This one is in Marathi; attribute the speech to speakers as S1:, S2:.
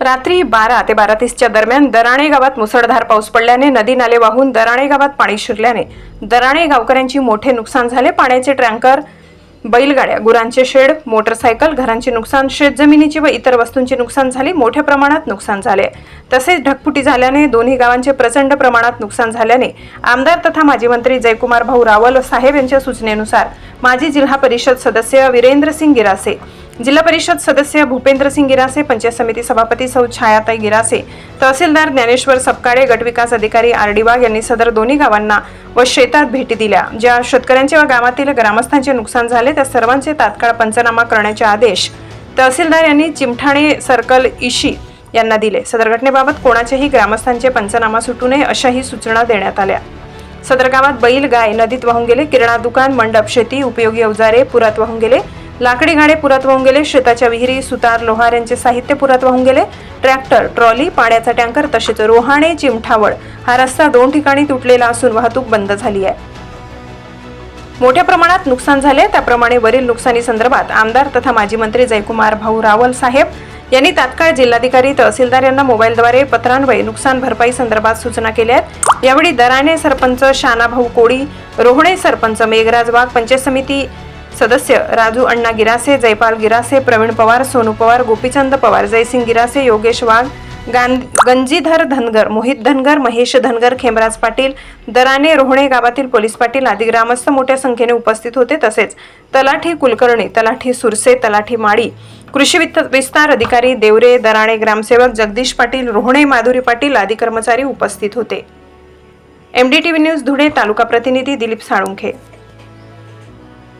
S1: रात्री बारा ते बारा तीसच्या दरम्यान दराणे गावात मुसळधार पाऊस पडल्याने नदी नाले वाहून दराणे गावात पाणी शिरल्याने दराणे गावकऱ्यांची मोठे नुकसान झाले. पाण्याचे टँकर बैलगाड्या गुरांचे शेड मोटरसायकल घरांचे नुकसान शेतजमिनीची व इतर वस्तूंचे नुकसान झाले. मोठ्या प्रमाणात नुकसान झाले. तसेच ढगफुटी झाल्याने दोन्ही गावांचे प्रचंड प्रमाणात नुकसान झाल्याने आमदार तथा माजी मंत्री जयकुमार भाऊ रावल साहेब यांच्या सूचनेनुसार माजी जिल्हा परिषद सदस्य वीरेंद्र सिंग गिरासे जिल्हा परिषद सदस्य भूपेंद्र सिंग गिरासे पंचायत समिती सभापती सौ छायाताई गिरासे तहसीलदार ज्ञानेश्वर सपकाळे गटविकास अधिकारी आर डी वाघ यांनी सदर दोन्ही गावांना व शेतात भेटी दिल्या ज्या शेतकऱ्यांचे व गावातील ग्रामस्थांचे नुकसान झाले त्या सर्वांचे तात्काळ पंचनामा करण्याचे आदेश तहसीलदार यांनी चिमठाणे सर्कल इशी यांना दिले. सदर घटनेबाबत कोणाच्याही ग्रामस्थांचे पंचनामा सुटू नये अशाही सूचना देण्यात आल्या. सदर गावात बैल गाय नदीत वाहून गेले किराणा दुकान मंडप शेती उपयोगी अवजारे पुरात वाहून गेले लाकडी गाडे पुरात वाहून गेले. शेताच्या विहिरी सुतार लोहार यांचे साहित्य पुरात वाहून गेले. ट्रॅक्टर ट्रॉली पाण्याचा टँकर तसेच रोहाणे चिमठावळ हा रस्ता दोन ठिकाणी तुटलेला असून वाहतूक बंद झाली आहे. मोठ्या प्रमाणात नुकसान झाले. त्याप्रमाणे वरील नुकसानी संदर्भात आमदार तथा माजी मंत्री जयकुमार भाऊ रावल साहेब यांनी तात्काळ जिल्हाधिकारी तहसीलदार यांना मोबाईलद्वारे पत्रान्वये नुकसान भरपाई संदर्भात सूचना केल्या आहेत. यावेळी दराणे सरपंच शानाभाऊ कोळी रोहणे सरपंच मेघराज वाघ पंचायत समिती सदस्य राजू अण्णा गिरासे जयपाल गिरासे प्रवीण पवार सोनू पवार गोपीचंद पवार जयसिंग गिरासे योगेश वाघ गां गंजीधर धनगर मोहित धनगर महेश धनगर खेमराज पाटील दराने रोहणे गावातील पोलीस पाटील आदी ग्रामस्थ मोठ्या संख्येने उपस्थित होते. तसेच तलाठी कुलकर्णी तलाठी सुरसे तलाठी माळी कृषी वित्त विस्तार अधिकारी देवरे दराणे ग्रामसेवक जगदीश पाटील रोहणे माधुरी पाटील आदी कर्मचारी उपस्थित होते. एमडीटीव्ही न्यूज धुळे तालुका प्रतिनिधी दिलीप साळुंखे.